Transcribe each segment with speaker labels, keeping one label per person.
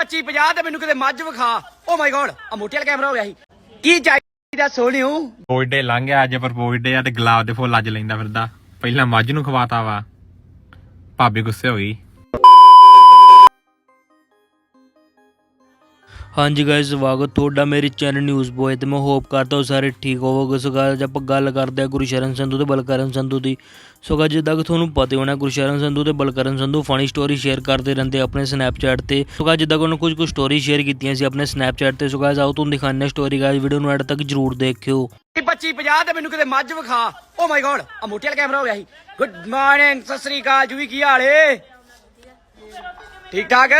Speaker 1: 25 50 ਤੇ ਮੈਨੂੰ ਕਿਤੇ ਮੱਝ ਵਿਖਾ। ਓ ਮਾਈ ਗੋਡ ਆ ਮੋਟੇ ਵਾਲਾ ਕੈਮਰਾ ਹੋ ਗਿਆ ਸੀ। ਕੀ ਚਾਹੀਦਾ ਸੋਹਣਿਓ?
Speaker 2: ਬੋਇਡੇ ਲੰਘ ਗਿਆ ਅੱਜ ਪਰ ਬੋਇਡੇ ਆ ਤੇ ਗੁਲਾਬ ਦੇ ਫੁੱਲ ਅੱਜ ਲੈਂਦਾ ਫਿਰਦਾ। ਪਹਿਲਾਂ ਮੱਝ ਨੂੰ ਖਵਾਤਾ ਵਾ। ਭਾਬੀ ਗੁੱਸੇ ਹੋ ਗਈ।
Speaker 3: ਹਾਂਜੀ ਗਾਇਸ ਸਵਾਗਤ ਤੁਹਾਡਾ ਮੇਰੇ ਚੈਨਲ ਨਿਊਜ਼ ਬੋਏ ਤੇ। ਮੈਂ ਹੋਪ ਕਰਦਾ ਹਾਂ ਸਾਰੇ ਠੀਕ ਹੋਵੋਗੇ। ਸੋ guys, ਆਪਾਂ ਗੱਲ ਕਰਦੇ ਹਾਂ ਗੁਰਸ਼ਰਨ ਸੰਧੂ ਤੇ ਬਲਕਰਨ ਸੰਧੂ ਦੀ। ਸੋ guys, ਜਿੱਦਾਂ ਕਿ ਤੁਹਾਨੂੰ ਪਤਾ ਹੋਣਾ ਗੁਰਸ਼ਰਨ ਸੰਧੂ ਤੇ Balkaran Sandhu funny story share ਕਰਦੇ ਰਹਿੰਦੇ ਆਪਣੇ ਸਨੈਪਚੈਟ ਤੇ। ਸੋ guys, ਜਿੱਦਾਂ ਕਿ ਉਹਨਾਂ ਕੁਝ ਕੁ ਸਟੋਰੀ ਸ਼ੇਅਰ ਕੀਤੀਆਂ ਸੀ ਆਪਣੇ ਸਨੈਪਚੈਟ ਤੇ। ਸੋ guys, ਆਓ ਤੁਹਾਨੂੰ ਦਿਖਾਉਂਦੇ ਹਾਂ ਸਟੋਰੀ ਗਾਇਸ ਵੀਡੀਓ ਨੂੰ ਐਡ ਤੱਕ ਜਰੂਰ ਦੇਖਿਓ।
Speaker 1: 25 50 ਤੇ ਮੈਨੂੰ ਕਿਤੇ ਮੱਝ ਵਿਖਾ। ਓ ਮਾਈ ਗੋਡ ਆ ਮੋਟੇ ਵਾਲਾ ਕੈਮਰਾ ਹੋ ਗਿਆ ਸੀ। ਗੁੱਡ ਮਾਰਨਿੰਗ ਸਤਿ ਸ੍ਰੀ ਅਕਾਲ ਜੂਵੀ ਕੀ ਹਾਲ ਏ? ਠੀਕ ਠਾਕ?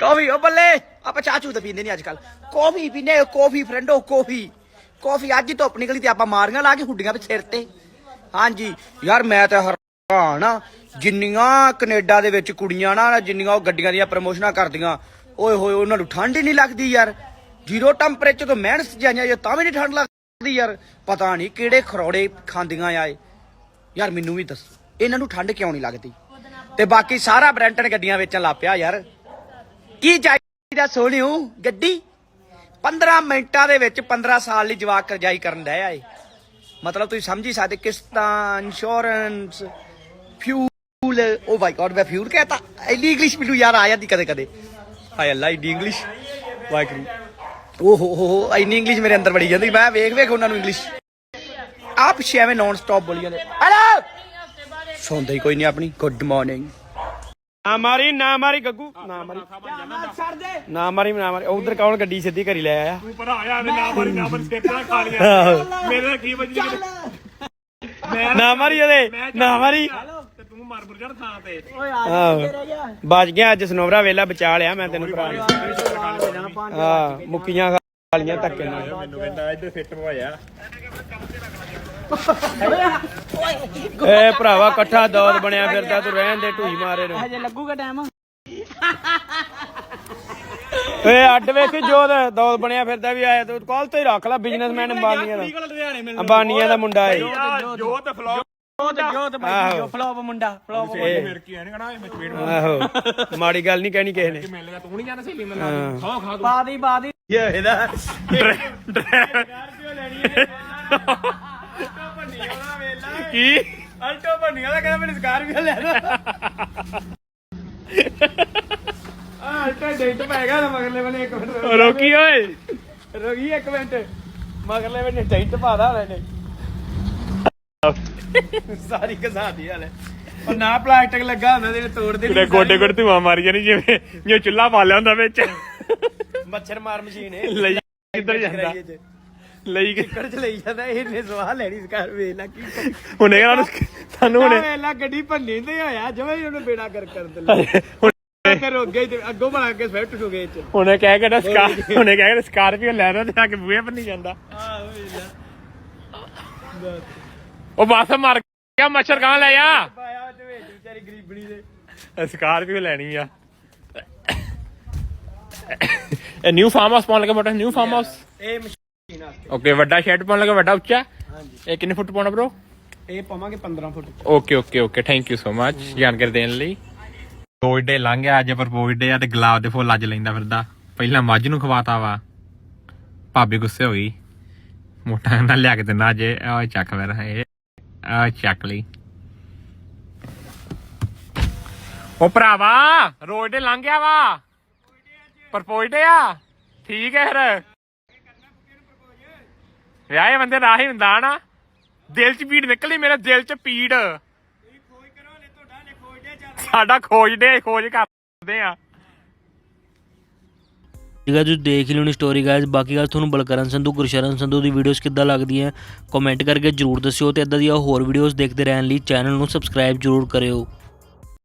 Speaker 1: ਕੌਫੀ ਉਹ oh, ਬੱਲੇ! ਆਪਾਂ ਚਾਹ ਚੂ ਤਾਂ ਪੀਂਦੇ ਨਹੀਂ ਅੱਜ ਕੱਲ ਕਾਫੀ ਪੀਨੇ ਕਾਫੀ ਫਰੈਂਡੋ ਕਾਫੀ ਕਾਫੀ ਅੱਜ ਧੁੱਪ ਨਿਕਲੀ ਤੇ ਆਪਾਂ ਮਾਰੀਆਂ ਲਾ ਕੇ ਹੁੱਡੀਆਂ ਵਿੱਚ ਸਿਰ ਤੇ। ਹਾਂਜੀ, ਯਾਰ ਮੈਂ ਤਾਂ ਹੈਰਾਨ ਆ, ਜਿੰਨੀਆਂ ਕੈਨੇਡਾ ਦੇ ਵਿੱਚ ਕੁੜੀਆਂ ਨਾ, ਜਿੰਨੀਆਂ ਉਹ ਗੱਡੀਆਂ ਦੀਆਂ ਪ੍ਰਮੋਸ਼ਨਾਂ ਕਰਦੀਆਂ, ਓਏ ਹੋਏ, ਉਹਨਾਂ ਨੂੰ ਠੰਡ ਹੀ ਨਹੀਂ ਲੱਗਦੀ ਯਾਰ। ਜ਼ੀਰੋ ਟੈਂਪਰੇਚਰ ਤੋਂ ਮਿਹਨਤ ਜਾਈਆਂ ਜੇ ਤਾਂ ਵੀ ਨਹੀਂ ਠੰਡ ਲੱਗਦੀ ਯਾਰ। ਪਤਾ ਨਹੀਂ ਕਿਹੜੇ ਖਰੋੜੇ ਖਾਂਦੀਆਂ ਆਏ ਯਾਰ ਮੈਨੂੰ ਵੀ ਦੱਸ, ਇਹਨਾਂ ਨੂੰ ਠੰਡ ਕਿਉਂ ਨਹੀਂ ਲੱਗਦੀ? ਤੇ ਬਾਕੀ ਸਾਰਾ ਬ੍ਰੈਂਟਨ ਗੱਡੀਆਂ ਵੇਚਣ ਲੱਗ ਪਿਆ ਯਾਰ। ਕੀ ਚਾਹੀਦਾ ਸੋਹਣਿਓ ਗੱਡੀ? 15 ਮਿੰਟਾਂ ਦੇ ਵਿੱਚ 15 ਸਾਲ ਲਈ ਜਵਾਕ ਕਰਜਾਈ ਕਰਨ ਡਿਆ ਏ ਮਤਲਬ ਤੁਸੀਂ ਸਮਝ ਹੀ ਸਕਦੇ, ਕਿਸ਼ਤਾਂ insurance fuel oh my god ਮੈਂ ਫਿਊਲ ਕਹਤਾ। ਇੰਨੀ ਇੰਗਲਿਸ਼ ਮੈਨੂੰ ਯਾਰ ਆ ਜਾਂਦੀ ਕਦੇ ਕਦੇ। ਹਾਏ ਅੱਲਾ, ਇੰਨੀ ਇੰਗਲਿਸ਼ ਵਾਹਿਗੁਰੂ। ਓ ਹੋ ਹੋ ਹੋ ਇੰਗਲਿਸ਼ ਮੇਰੇ ਅੰਦਰ ਵੜੀ ਜਾਂਦੀ। ਮੈਂ ਵੇਖ ਵੇਖ ਉਹਨਾਂ ਨੂੰ ਇੰਗਲਿਸ਼ ਆਪ ਛੇਵੇਂ ਨਾਨ ਸਟਾਪ ਬੋਲੀ ਜਾਂਦੇ। ਹੈਲੋ ਸੌਂਦਾ ਹੀ ਕੋਈ ਨਹੀਂ ਆਪਣੀ। ਗੁੱਡ ਮਾਰਨਿੰਗ
Speaker 4: ਨਾ ਮਾਰੀ ਨਾ ਮਾਰੀ ਗੱਗੂ। ਨਾ ਮਾਰੀ।
Speaker 1: ਦੇ।
Speaker 4: ਨਾ ਮਾਰੀ ਨਾ ਮਾਰੀ। ਉਧਰ ਕੌਣ ਗੱਡੀ ਸਿੱਧੀ ਕਰੀ ਲੈ ਆਇਆ?
Speaker 2: ਤੂੰ ਭਰਾ ਆ ਨਾ ਮਾਰੀ ਨਾ ਮਾਰੀ ਤੇ ਖਾ ਲਿਆ। ਮੇਰੇ ਕੀ ਵਜੀ
Speaker 4: ਨਾ ਮਾਰੀ ਉਹਦੇ। ਨਾ ਮਾਰੀ।
Speaker 2: ਤੇ ਤੂੰ ਮਰ ਮੁਰ ਜਾਣ ਥਾਂ ਤੇ।
Speaker 4: ਆਹੋ। ਬਚ ਗਿਆ ਅੱਜ ਸਨੋਵਰਾ ਵੇਲਾ ਬਚਾ ਲਿਆ ਮੈਂ ਤੈਨੂੰ ਭਰਾ ਹਾਂ ਮੁੱਕੀਆਂ ਖਾ ਲੀਆਂ ਧੱਕੇ ਨਾਲ।
Speaker 2: ਮੈਨੂੰ ਕਹਿੰਦਾ ਇੱਧਰ ਫਿੱਟ ਹੋਇਆ
Speaker 4: ਏ ਭਰਾਵਾ ਇਕੱਠਾ ਦੌਦ ਬਣਿਆ ਫਿਰਦਾ ਤੂੰ ਰਹਿਣ ਦੇ ਢੂਈ ਮਾਰੇ ਨੂੰ।
Speaker 1: ਹਜੇ ਲੱਗੂਗਾ ਟਾਈਮ
Speaker 4: ਏ ਅੱਡ ਵੇਖੀ ਜੋਦ ਦੌਦ ਬਣਿਆ ਫਿਰਦਾ ਵੀ ਆਇਆ ਤੂੰ ਕਾਲ ਤੇ ਹੀ ਰੱਖ ਲੈ ਬਿਜ਼ਨਸਮੈਨ ਅੰਬਾਨੀਆਂ ਦਾ। ਅੰਬਾਨੀਆਂ ਦਾ ਮੁੰਡਾ ਏ।
Speaker 2: ਜੋ ਤੇ ਫਲੋ
Speaker 1: ਜੋਤ ਜੋਤ
Speaker 4: ਆਹੋ।
Speaker 1: ਫਲੋਪ ਮੁੰਡਾ ਫਲੋਪ
Speaker 4: ਇਹ-
Speaker 2: ਫਿਰ ਕੀ ਆਣੇ ਕਹਣਾ ਮੈਂ ਚਪੇੜ
Speaker 4: ਆਹੋ ਮਾੜੀ ਗੱਲ ਨਹੀਂ ਕਹਿਣੀ ਕਿਸੇ ਨੇ।
Speaker 2: ਮਿਲ ਗਿਆ ਤੂੰ ਨਹੀਂ ਜਾਣਾ ਸਹੇਲੀ ਮੈਨੂੰ ਖਾ ਖਾ ਤੂੰ।
Speaker 1: ਬਾਦੀ ਬਾਦੀ
Speaker 4: ਇਹਦਾ
Speaker 2: ਕੀ?
Speaker 4: ਅਲਟੋ ਬੰਨੀਆਂ ਦਾ ਕਹਿੰਦਾ ਮੈਨੂੰ ਸਕਾਰਪੀਓ ਲੈ ਦੋ। ਆ ਅਲਟੋ ਡੇਟ ਪੈਗਾ ਨਾ ਮਗਰਲੇ ਬਨੇ ਇੱਕ ਮਿੰਟ
Speaker 2: ਰੋਕੀ ਓਏ।
Speaker 4: ਰੋਗੀ ਇੱਕ ਮਿੰਟ। ਮਗਰਲੇ ਬਨੇ ਡੇਟ ਪਾਦਾ ਹੋਣਾ ਨੇ। ਸਾਰੀ ਹਲੇ ਉਹ ਨਾ ਪਲਾਸਟਿਕ ਲੱਗਾ ਹੁੰਦਾ ਤੇ ਤੋੜ ਦੇ
Speaker 2: ਗੋਡੇ ਗੋਡੇ ਧੂਆ ਮਾਰੀ ਜਾਣੀ ਜਿਵੇਂ ਜਿਵੇਂ ਚੁੱਲਾ ਬਾਲਿਆ ਹੁੰਦਾ ਵਿੱਚ।
Speaker 4: ਮੱਛਰ ਮਾਰ ਮਸ਼ੀਨ ਹੈ
Speaker 2: ਕਿੱਧਰ ਜਾਂਦਾ ਲਈ ਕਿ
Speaker 4: ਕਿੱਕੜ ਚ ਲਈ ਜਾਂਦਾ ਇਹਨੇ ਸਵਾਹ ਲੈਣੀ ਸਕਾਰ ਵੇਖ ਲੈ ਕੀ
Speaker 2: ਹੁਣੇ ਇਹਨਾਂ ਨੂੰ ਸਾਨੂੰ ਹੁਣੇ
Speaker 4: ਵੇਖ ਲੈ ਗੱਡੀ ਭੰਨੀ ਤੇ ਹੋਇਆ ਜਿਵੇਂ ਉਹਨੂੰ ਬੇੜਾ ਕਰ ਕਰ ਦਿੰਦਾ ਕਰ ਹੋ ਗਈ ਤੇ ਅੱਗੋਂ ਬਣਾ ਕੇ ਸਵਿਫਟ ਹੋ ਗਏ ਚ।
Speaker 2: ਹੁਣੇ ਕਹਿ ਕੇ ਨਾ ਸਕਾਰ ਹੁਣੇ ਕਹਿ ਕੇ ਸਕਾਰਪੀਓ ਲੈ ਰਹਾ ਤੇ ਆ ਕੇ ਬੂਹੇ ਪਰ ਨਹੀਂ ਜਾਂਦਾ ਉਹ ਬਸ ਮਰ ਗਿਆ ਮੱਛਰ ਕਹਾਂ ਲੈ ਆ?
Speaker 4: ਪਾਇਆ ਤੇ ਵਿੱਚ ਵਿਚਾਰੀ ਗਰੀਬਣੀ ਦੇ।
Speaker 2: ਸਕਾਰਪੀਓ ਲੈਣੀ ਆ। ਇਹ ਨਿਊ ਫਾਰਮ ਹਾਊਸ ਪਾਉਣ ਲੱਗਾ ਮੋਟਾ ਨਿਊ ਫਾਰਮ ਹਾਊਸ
Speaker 4: ਇਹ
Speaker 2: ਓਕੇ ਵੱਡਾ ਸ਼ੈਡ ਪਾਉਣ ਲੱਗਾ ਵੱਡਾ ਉੱਚਾ? ਇਹ ਕਿੰਨੇ ਫੁੱਟ ਪਾਉਣਾ ਬ్రో
Speaker 4: ਇਹ ਪਾਵਾਂਗੇ 15 foot.
Speaker 2: Okay okay okay thank you so much ਜਾਣਕਾਰੀ ਦੇਣ ਲਈ। ਬੋਇਡੇ ਲੰਘ ਗਿਆ ਅੱਜ ਪਰ ਬੋਇਡੇ ਆ ਤੇ ਗੁਲਾਬ ਦੇ ਫੁੱਲ ਅੱਜ ਲੈਂਦਾ ਫਿਰਦਾ। ਪਹਿਲਾਂ ਮੱਝ ਨੂੰ ਖਵਾਤਾ ਵਾ। ਭਾਬੀ ਗੁੱਸੇ ਹੋ ਗਈ। ਮੋਟਾ ਨਾ ਲਿਆ ਕੇ ਦਿੰਦਾ ਜੇ ਆ ਚੱਕ ਫਿਰ ਇਹ। ਆ ਚੱਕ ਲਈ। ਉਹ ਭਰਾਵਾ ਲੰਘ ਗਿਆ ਵਾ। ਪਰ ਪੋਇਡੇ ਆ। ਠੀਕ ਹੈ ਫਿਰ। ਵਿਆਹੇ ਬੰਦੇ ਰਾਹ ਹੀ ਹੁੰਦਾ ਨਾ। ਦਿਲ 'ਚ ਪੀੜ ਨਿਕਲੀ, ਮੇਰੇ ਦਿਲ 'ਚ ਪੀੜ। ਸਾਡਾ ਖੋਜਦੇ, ਖੋਜ ਕਰਦੇ ਆ।
Speaker 3: ਠੀਕ ਹੈ ਤੁਸੀਂ ਦੇਖ ਲਿਓ ਨੀ ਸਟੋਰੀ ਗਾਇਸ ਬਾਕੀ ਗੱਲ ਤੁਹਾਨੂੰ ਬਲਕਰਨ ਸੰਧੂ, ਗੁਰਸ਼ਰਨ ਸੰਧੂ ਦੀ ਵੀਡੀਓਜ਼ ਕਿੱਦਾਂ ਲੱਗਦੀਆਂ ਕਮੈਂਟ ਕਰਕੇ ਜਰੂਰ ਦੱਸਿਓ ਤੇ ਇਦਾਂ ਦੀਆਂ ਹੋਰ ਵੀਡੀਓਜ਼ ਦੇਖਦੇ ਰਹਿਣ ਲਈ ਚੈਨਲ ਨੂੰ ਸਬਸਕ੍ਰਾਈਬ ਜਰੂਰ ਕਰਿਓ।